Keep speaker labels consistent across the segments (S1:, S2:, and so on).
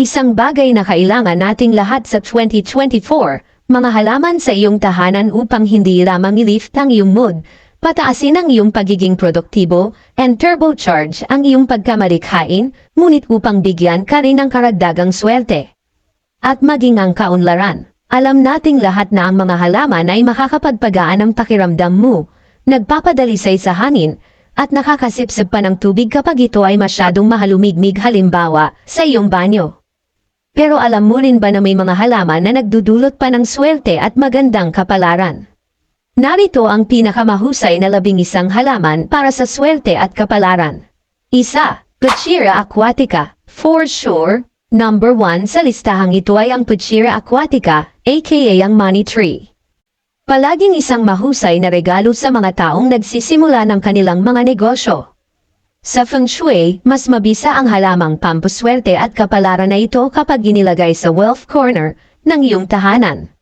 S1: Isang bagay na kailangan nating lahat sa 2024, mga halaman sa iyong tahanan upang hindi lamang i-lift ang iyong mood, pataasin ang iyong pagiging produktibo, and turbocharge ang iyong pagkamalikhain, ngunit upang bigyan ka rin ng karagdagang swerte. At maging ang kaunlaran, alam nating lahat na ang mga halaman ay makakapagpagaan ng pakiramdam mo, nagpapadalisay sa hangin, at nakakasipsip pa ng tubig kapag ito ay masyadong mahalumigmig halimbawa sa iyong banyo. Pero alam mo rin ba na may mga halaman na nagdudulot pa ng swerte at magandang kapalaran? Narito ang pinakamahusay na labing isang halaman para sa swerte at kapalaran. Isa, Pachira aquatica. For sure, number one sa listahang ito ay ang Pachira aquatica, aka ang money tree. Palaging isang mahusay na regalo sa mga taong nagsisimula ng kanilang mga negosyo. Sa Feng Shui, mas mabisa ang halamang pampuswerte at kapalaran na ito kapag inilagay sa wealth corner ng iyong tahanan.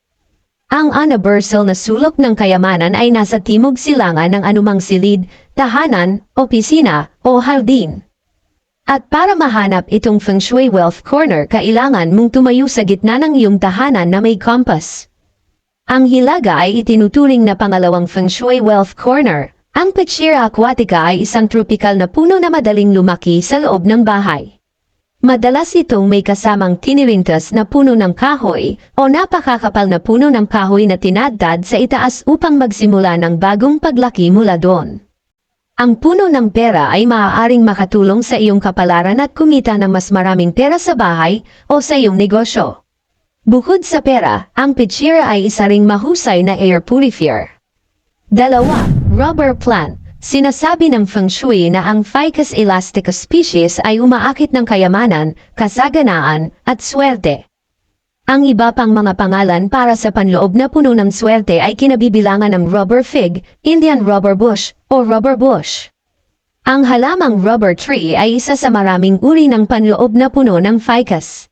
S1: Ang universal na sulok ng kayamanan ay nasa timog silangan ng anumang silid, tahanan, opisina, o hardin. At para mahanap itong Feng Shui Wealth Corner, kailangan mong tumayo sa gitna ng iyong tahanan na may compass. Ang hilaga ay itinuturing na pangalawang Feng Shui Wealth Corner. Ang Pachira aquatica ay isang tropical na puno na madaling lumaki sa loob ng bahay. Madalas itong may kasamang tinirintas na puno ng kahoy o napakakapal na puno ng kahoy na tinadtad sa itaas upang magsimula ng bagong paglaki mula doon. Ang puno ng pera ay maaaring makatulong sa iyong kapalaran at kumita ng mas maraming pera sa bahay o sa iyong negosyo. Bukod sa pera, ang Pachira ay isa ring mahusay na air purifier. Dalawa, rubber plant. Sinasabi ng Feng Shui na ang Ficus elastica species ay umaakit ng kayamanan, kasaganaan, at swerte. Ang iba pang mga pangalan para sa panloob na puno ng swerte ay kinabibilangan ng rubber fig, Indian rubber bush, o rubber bush. Ang halamang rubber tree ay isa sa maraming uri ng panloob na puno ng ficus.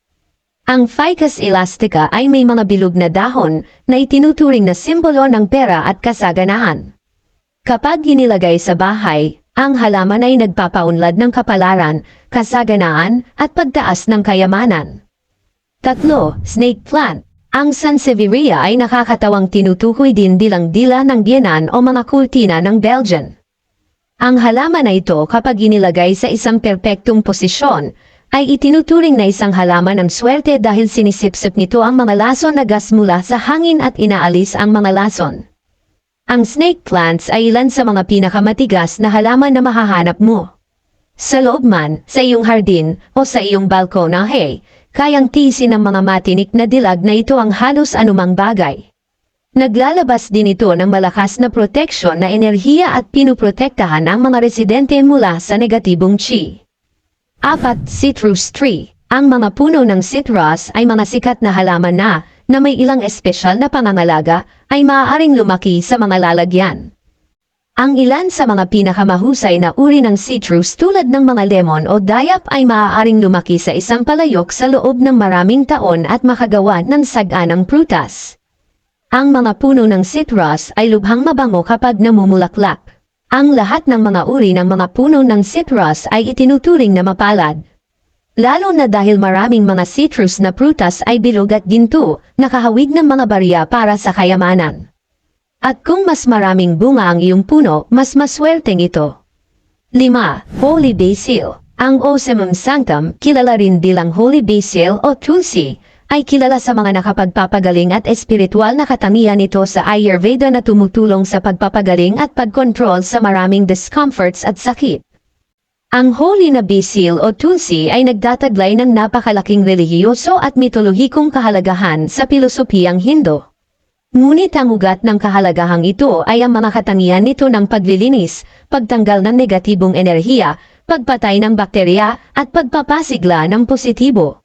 S1: Ang ficus elastica ay may mga bilog na dahon na itinuturing na simbolo ng pera at kasaganahan. Kapag inilagay sa bahay, ang halaman ay nagpapaunlad ng kapalaran, kasaganaan, at pagtaas ng kayamanan. Tatlo, snake plant. Ang Sansevieria ay nakakatawang tinutukoy din dilang-dila ng biyenan o mga kultina ng Belgian. Ang halaman na ito kapag inilagay sa isang perpektong posisyon, ay itinuturing na isang halaman ng swerte dahil sinisipsip nito ang mga lason na gas mula sa hangin at inaalis ang mga lason. Ang snake plants ay ilan sa mga pinakamatigas na halaman na mahahanap mo. Sa loob man, sa iyong hardin, o sa iyong balkona, hey, kayang tiisin ng mga matinik na dilag na ito ang halos anumang bagay. Naglalabas din ito ng malakas na proteksyon na enerhiya at pinuprotektahan ang mga residente mula sa negatibong chi. Apat, citrus tree. Ang mga puno ng citrus ay mga sikat na halaman na, na may ilang espesyal na pangangalaga, ay maaaring lumaki sa mga lalagyan. Ang ilan sa mga pinakamahusay na uri ng citrus tulad ng mga lemon o dayap ay maaaring lumaki sa isang palayok sa loob ng maraming taon at makagawa ng saganang prutas. Ang mga puno ng citrus ay lubhang mabango kapag namumulaklak. Ang lahat ng mga uri ng mga puno ng citrus ay itinuturing na mapalad. Lalo na dahil maraming mga citrus na prutas ay bilog at ginto, nakahawig ng mga barya para sa kayamanan. At kung mas maraming bunga ang iyong puno, mas maswerteng ito. 5. Holy Basil Ang Osemum Sanctum, kilala rin bilang Holy Basil o Tulsi, ay kilala sa mga nakapagpapagaling at espiritual na katangian nito sa Ayurveda na tumutulong sa pagpapagaling at pagkontrol sa maraming discomforts at sakit. Ang holy na basil o tulsi ay nagtataglay ng napakalaking relihiyoso at mitolohikong kahalagahan sa pilosopiyang Hindo. Ngunit ang ugat ng kahalagahang ito ay ang mga katangian nito ng paglilinis, pagtanggal ng negatibong enerhiya, pagpatay ng bakterya, at pagpapasigla ng positibo.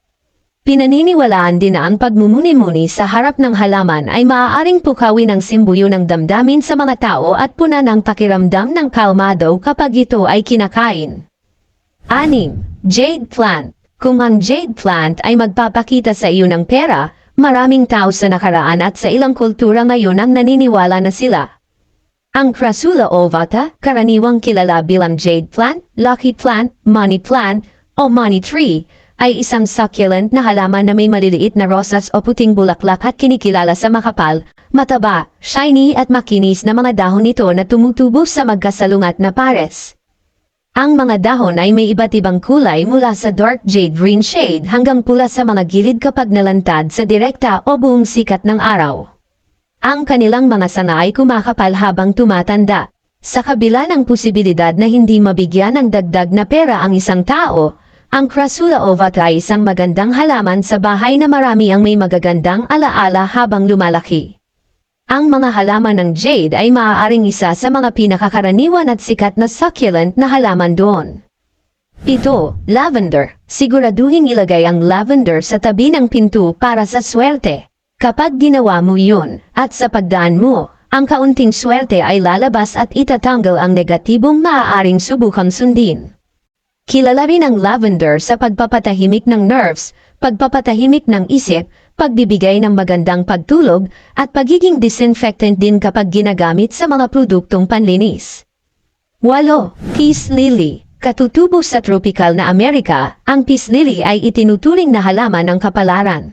S1: Pinaniniwalaan din na ang pagmumuni-muni sa harap ng halaman ay maaaring pukawin ang simbuyo ng damdamin sa mga tao at puna ng pakiramdam ng kalmado kapag ito ay kinakain. 6. Jade Plant Kung ang jade plant ay magpapakita sa iyo ng pera, maraming tao sa nakaraan at sa ilang kultura ngayon ang naniniwala na sila. Ang Crasula ovata, karaniwang kilala bilang jade plant, lucky plant, money plant, o money tree, ay isang succulent na halaman na may maliliit na rosas o puting bulaklak at kinikilala sa makapal, mataba, shiny at makinis na mga dahon nito na tumutubo sa magkasalungat na pares. Ang mga dahon ay may iba't ibang kulay mula sa dark jade green shade hanggang pula sa mga gilid kapag nalantad sa direkta o buong sikat ng araw. Ang kanilang mga sanga ay kumakapal habang tumatanda. Sa kabila ng posibilidad na hindi mabigyan ng dagdag na pera ang isang tao, ang Crasula ovata ay isang magandang halaman sa bahay na marami ang may magagandang alaala habang lumalaki. Ang mga halaman ng jade ay maaaring isa sa mga pinakakaraniwan at sikat na succulent na halaman doon. Ito, lavender. Siguraduhin ilagay ang lavender sa tabi ng pinto para sa swerte. Kapag ginawa mo yun, at sa pagdaan mo, ang kaunting swerte ay lalabas at itatanggal ang negatibong maaaring subukang sundin. Kilala rin ang lavender sa pagpapatahimik ng nerves, pagpapatahimik ng isip, pagbibigay ng magandang pagtulog, at pagiging disinfectant din kapag ginagamit sa mga produktong panlinis. 8. Peace Lily Katutubo sa tropical na Amerika, ang peace lily ay itinuturing na halaman ng kapalaran.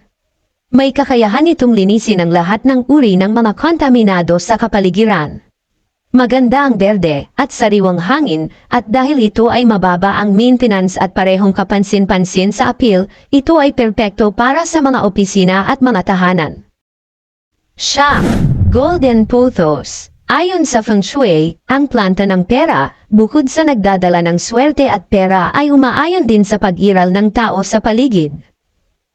S1: May kakayahan itong linisin ang lahat ng uri ng mga kontaminado sa kapaligiran. Maganda ang berde at sariwang hangin at dahil ito ay mababa ang maintenance at parehong kapansin-pansin sa appeal, ito ay perpekto para sa mga opisina at mga tahanan. Siya, Golden Pothos. Ayon sa Feng Shui, ang planta ng pera, bukod sa nagdadala ng swerte at pera ay umaayon din sa pag-iral ng tao sa paligid.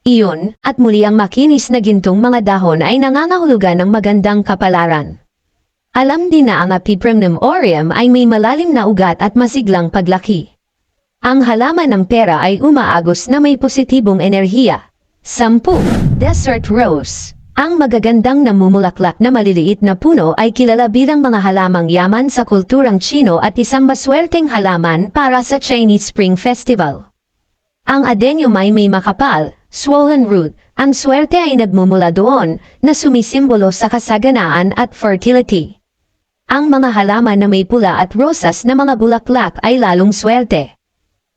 S1: Iyon, at muli ang makinis na gintong mga dahon ay nangangahulugan ng magandang kapalaran. Alam din na ang Apiprimnum aureum ay may malalim na ugat at masiglang paglaki. Ang halaman ng pera ay umaagos na may positibong enerhiya. 10. Desert Rose Ang magagandang namumulaklak na maliliit na puno ay kilala bilang mga halamang yaman sa kulturang Chino at isang maswerteng halaman para sa Chinese Spring Festival. Ang adenyum ay may makapal, swollen root. Ang swerte ay nagmumula doon na sumisimbolo sa kasaganaan at fertility. Ang mga halaman na may pula at rosas na mga bulaklak ay lalong swerte.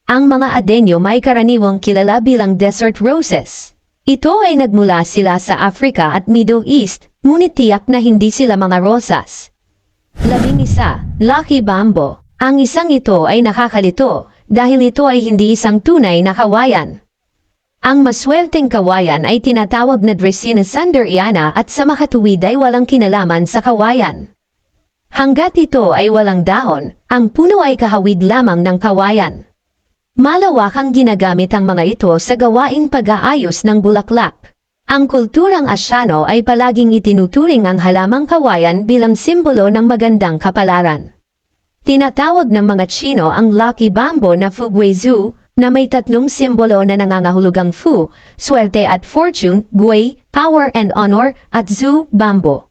S1: Ang mga adenyum ay karaniwang kilala bilang desert roses. Ito ay nagmula sila sa Africa at Middle East, ngunit tiyak na hindi sila mga rosas. Labing isa, Lucky Bambo. Ang isang ito ay nakakalito dahil ito ay hindi isang tunay na kawayan. Ang maswerteng kawayan ay tinatawag na Dracaena sanderiana at sa makatuwid ay walang kinalaman sa kawayan. Hanggat ito ay walang dahon, ang puno ay kahawig lamang ng kawayan. Malawakang ginagamit ang mga ito sa gawaing pag-aayos ng bulaklak. Ang kulturang Asyano ay palaging itinuturing ang halamang kawayan bilang simbolo ng magandang kapalaran. Tinatawag ng mga Chino ang Lucky Bambo na Fuguizu, na may tatlong simbolo na nangangahulugang Fu, swerte at fortune, Gui, power and honor, at Zu, Bambo.